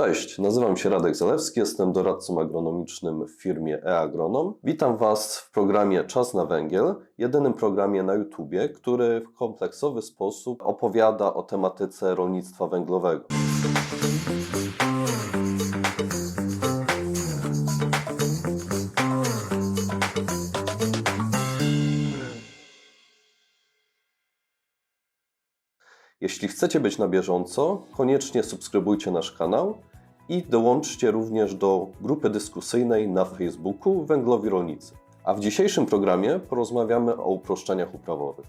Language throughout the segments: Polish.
Cześć, nazywam się Radek Zalewski, jestem doradcą agronomicznym w firmie e-Agronom. Witam Was w programie Czas na Węgiel, jedynym programie na YouTubie, który w kompleksowy sposób opowiada o tematyce rolnictwa węglowego. Jeśli chcecie być na bieżąco, koniecznie subskrybujcie nasz kanał i dołączcie również do grupy dyskusyjnej na Facebooku Węglowi Rolnicy. A w dzisiejszym programie porozmawiamy o uproszczeniach uprawowych.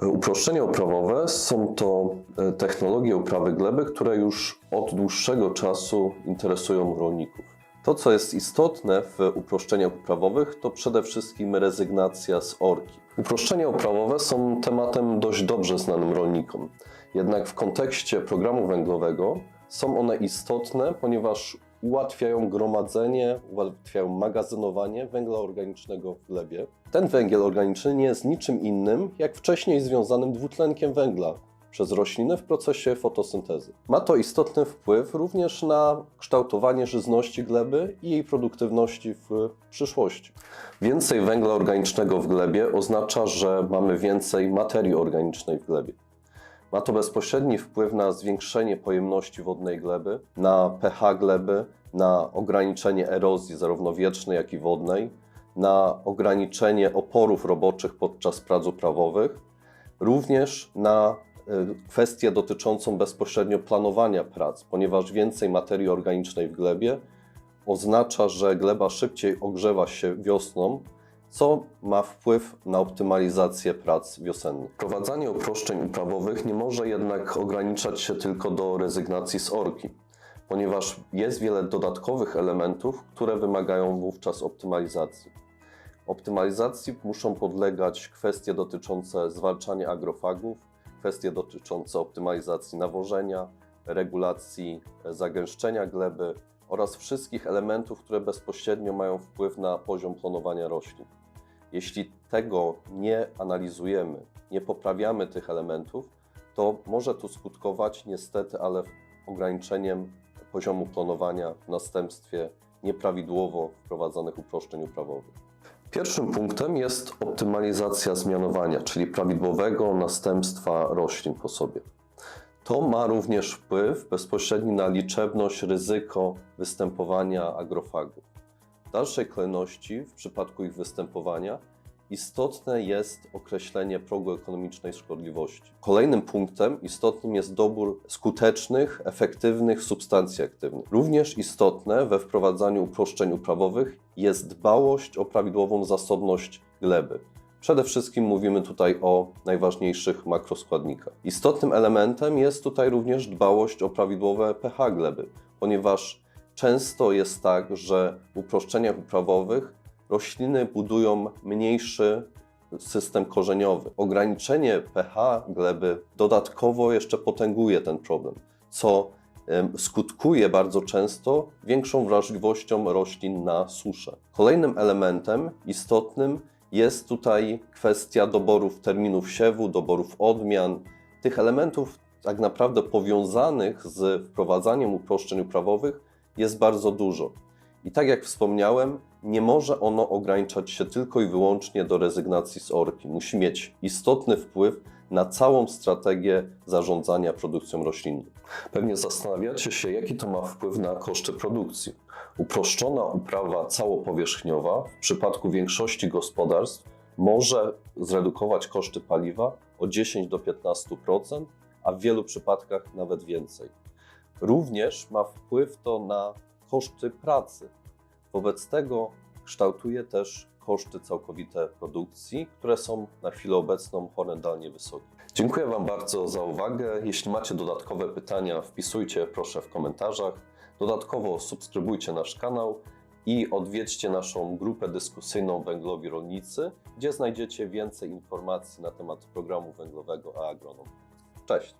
Uproszczenia uprawowe są to e, technologie uprawy gleby, które już od dłuższego czasu interesują rolników. To, co jest istotne w uproszczeniach uprawowych, to przede wszystkim rezygnacja z orki. Uproszczenia uprawowe są tematem dość dobrze znanym rolnikom. Jednak w kontekście programu węglowego są one istotne, ponieważ ułatwiają gromadzenie, ułatwiają magazynowanie węgla organicznego w glebie. Ten węgiel organiczny nie jest niczym innym, jak wcześniej związanym dwutlenkiem węgla przez roślinę w procesie fotosyntezy. Ma to istotny wpływ również na kształtowanie żyzności gleby i jej produktywności w przyszłości. Więcej węgla organicznego w glebie oznacza, że mamy więcej materii organicznej w glebie. Ma to bezpośredni wpływ na zwiększenie pojemności wodnej gleby, na pH gleby, na ograniczenie erozji zarówno wietrznej, jak i wodnej, na ograniczenie oporów roboczych podczas prac uprawowych, również na y, kwestię dotyczącą bezpośrednio planowania prac, ponieważ więcej materii organicznej w glebie oznacza, że gleba szybciej ogrzewa się wiosną, co ma wpływ na optymalizację prac wiosennych. Wprowadzanie uproszczeń uprawowych nie może jednak ograniczać się tylko do rezygnacji z orki, ponieważ jest wiele dodatkowych elementów, które wymagają wówczas optymalizacji. Optymalizacji muszą podlegać kwestie dotyczące zwalczania agrofagów, kwestie dotyczące optymalizacji nawożenia, regulacji zagęszczenia gleby oraz wszystkich elementów, które bezpośrednio mają wpływ na poziom planowania roślin. Jeśli tego nie analizujemy, nie poprawiamy tych elementów, to może to skutkować niestety, ale ograniczeniem poziomu planowania w następstwie nieprawidłowo wprowadzonych uproszczeń uprawowych. Pierwszym punktem jest optymalizacja zmianowania, czyli prawidłowego następstwa roślin po sobie. To ma również wpływ bezpośredni na liczebność, ryzyko występowania agrofagów. Dalszej kolejności, w przypadku ich występowania, istotne jest określenie progu ekonomicznej szkodliwości. Kolejnym punktem istotnym jest dobór skutecznych, efektywnych substancji aktywnych. Również istotne we wprowadzaniu uproszczeń uprawowych jest dbałość o prawidłową zasobność gleby. Przede wszystkim mówimy tutaj o najważniejszych makroskładnikach. Istotnym elementem jest tutaj również dbałość o prawidłowe pH gleby, ponieważ często jest tak, że w uproszczeniach uprawowych rośliny budują mniejszy system korzeniowy. Ograniczenie pH gleby dodatkowo jeszcze potęguje ten problem, co skutkuje bardzo często większą wrażliwością roślin na suszę. Kolejnym elementem istotnym jest tutaj kwestia doborów terminów siewu, doborów odmian, tych elementów tak naprawdę powiązanych z wprowadzaniem uproszczeń uprawowych jest bardzo dużo. I tak jak wspomniałem, nie może ono ograniczać się tylko i wyłącznie do rezygnacji z orki. Musi mieć istotny wpływ na całą strategię zarządzania produkcją roślinną. Pewnie zastanawiacie się, jaki to ma wpływ na koszty produkcji. Uproszczona uprawa całopowierzchniowa w przypadku większości gospodarstw może zredukować koszty paliwa o 10 do 15%, a w wielu przypadkach nawet więcej. Również ma wpływ to na koszty pracy. Wobec tego kształtuje też koszty całkowite produkcji, które są na chwilę obecną horrendalnie wysokie. Dziękuję Wam bardzo za uwagę. Jeśli macie dodatkowe pytania, wpisujcie proszę w komentarzach. Dodatkowo subskrybujcie nasz kanał i odwiedźcie naszą grupę dyskusyjną Węglowi Rolnicy, gdzie znajdziecie więcej informacji na temat programu węglowego a agronom. Cześć!